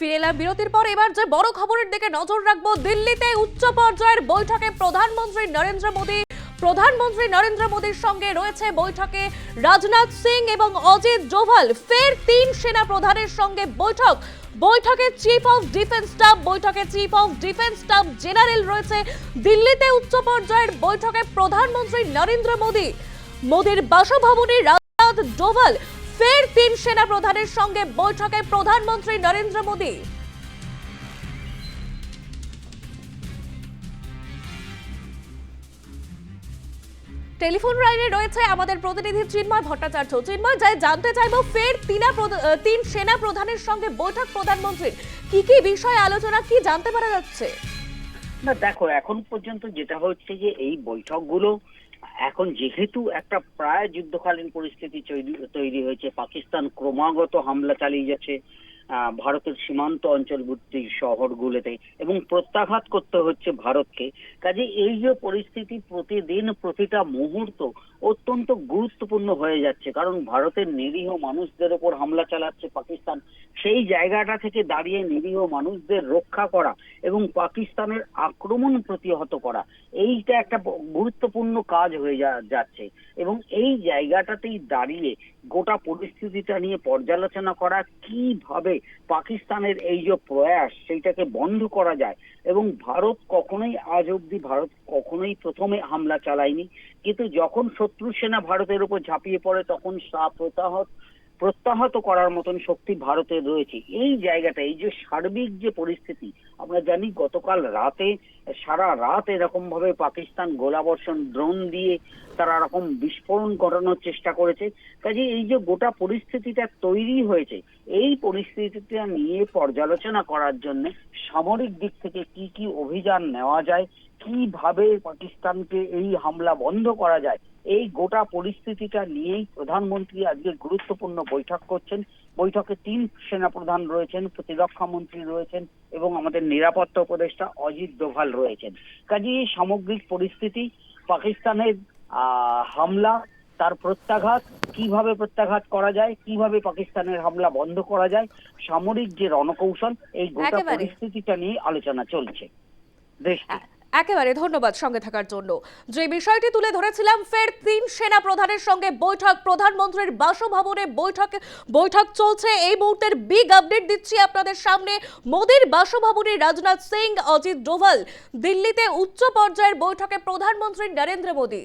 ফিরে এলাম বিরতির পর। এবার যে বড় খবরের দিকে নজর রাখব, দিল্লিতে উচ্চ পর্যায়ের বৈঠকে প্রধানমন্ত্রী নরেন্দ্র মোদী। প্রধানমন্ত্রী নরেন্দ্র মোদীর সঙ্গে রয়েছে বৈঠকে রাজনাথ সিং এবং অজিত ডোভাল। ফের তিন সেনা প্রধানের সঙ্গে বৈঠক। বৈঠকে চিফ অফ ডিফেন্স স্টাফ, বৈঠকে chief of defence staff general রয়েছে। দিল্লিতে উচ্চ পর্যায়ের বৈঠকে প্রধানমন্ত্রী নরেন্দ্র মোদী। মোদীর বাসভবনে রাজনাথ ডোভাল ফের তিন সেনা প্রধানের সঙ্গে বৈঠকে প্রধানমন্ত্রী নরেন্দ্র মোদী। টেলিফোন লাইনে রয়েছে আমাদের প্রতিনিধি চিন্ময় ভট্টাচার্য। চিন্ময়, যাই জানতে চাইব, ফের তিনা তিন সেনা প্রধানের সঙ্গে বৈঠক প্রধানমন্ত্রীর। কি কি বিষয়ে আলোচনা, কি জানতে পারা যাচ্ছে? না, দেখো, এখন পর্যন্ত যেটা হচ্ছে যে এই বৈঠকগুলো এখন যেহেতু একটা প্রায় যুদ্ধকালীন পরিস্থিতি তৈরি- হয়েছে পাকিস্তান ক্রমাগত হামলা চালিয়ে যাচ্ছে ভারতের সীমান্ত অঞ্চলবর্তী শহরগুলোতে এবং প্রত্যাঘাত করতে হচ্ছে ভারতকে। কাজে এই যে পরিস্থিতি প্রতিদিন প্রতিটা মুহূর্ত অত্যন্ত গুরুত্বপূর্ণ হয়ে যাচ্ছে, কারণ ভারতের নিরীহ মানুষদের ওপর হামলা চালাচ্ছে পাকিস্তান। সেই জায়গাটা থেকে দাঁড়িয়ে নিরীহ মানুষদের রক্ষা করা এবং পাকিস্তানের আক্রমণ প্রতিহত করা, এইটা একটা গুরুত্বপূর্ণ কাজ হয়ে যাচ্ছে। এবং এই জায়গাটাতেই দাঁড়িয়ে গোটা পরিস্থিতিটা নিয়ে পর্যালোচনা করা, কীভাবে পাকিস্তানের এই যে প্রয়াস, সেইটাকে বন্ধ করা যায়। এবং ভারত কখনোই, আজ অব্দি ভারত কখনোই প্রথমে হামলা চালায়নি। কিন্তু যখন শত্রু সেনা ভারতের উপর ঝাঁপিয়ে পড়ে, তখন সা প্রত্যাহত প্রত্যাহত করার মতন শক্তি ভারতে রয়েছে। এই জায়গাটা, এই যে সার্বিক যে পরিস্থিতি, আমরা জানি গতকাল রাতে, সারা রাত এরকম ভাবে পাকিস্তান গোলাবর্ষণ ড্রোন দিয়ে তারা এরকম বিস্ফোরণ ঘটানোর চেষ্টা করেছে। কাজে এই যে গোটা পরিস্থিতিটা তৈরি হয়েছে, এই পরিস্থিতিটা নিয়ে পর্যালোচনা করার জন্য সামরিক দিক থেকে কি কি অভিযান নেওয়া যায়, কীভাবে পাকিস্তানকে এই হামলা বন্ধ করা যায় এই গোটা পরিস্থিতিটা নিয়েই প্রধানমন্ত্রী আজকে গুরুত্বপূর্ণ বৈঠক করছেন। বৈঠকে তিন সেনাপ্রধান রয়েছেন প্রতিরক্ষা মন্ত্রী রয়েছেন এবং আমাদের নিরাপত্তা উপদেষ্টা অজিত ডোভাল রয়েছেন। কাজে এই সামগ্রিক পরিস্থিতি পাকিস্তানের আহ, হামলা তার প্রত্যাঘাত কীভাবে প্রত্যাঘাত করা যায় কীভাবে পাকিস্তানের হামলা বন্ধ করা যায় সামরিক যে রণকৌশল এই গোটা পরিস্থিতিটা নিয়ে আলোচনা চলছে। দেশটি। একেবারে ধন্যবাদ সঙ্গে থাকার জন্য। যে বিষয়টি তুলে ধরেছিলাম, ফের তিন সেনা প্রধানের সঙ্গে বৈঠক। প্রধানমন্ত্রীর বাসভবনে বৈঠক বৈঠক চলছে। এই মুহূর্তের বিগ আপডেট দিচ্ছি আপনাদের সামনে। মোদীর বাসভবনে রাজনাথ সিং, অজিত ডোভাল, দিল্লিতে উচ্চ পর্যায়ের বৈঠকে প্রধানমন্ত্রী নরেন্দ্র মোদী।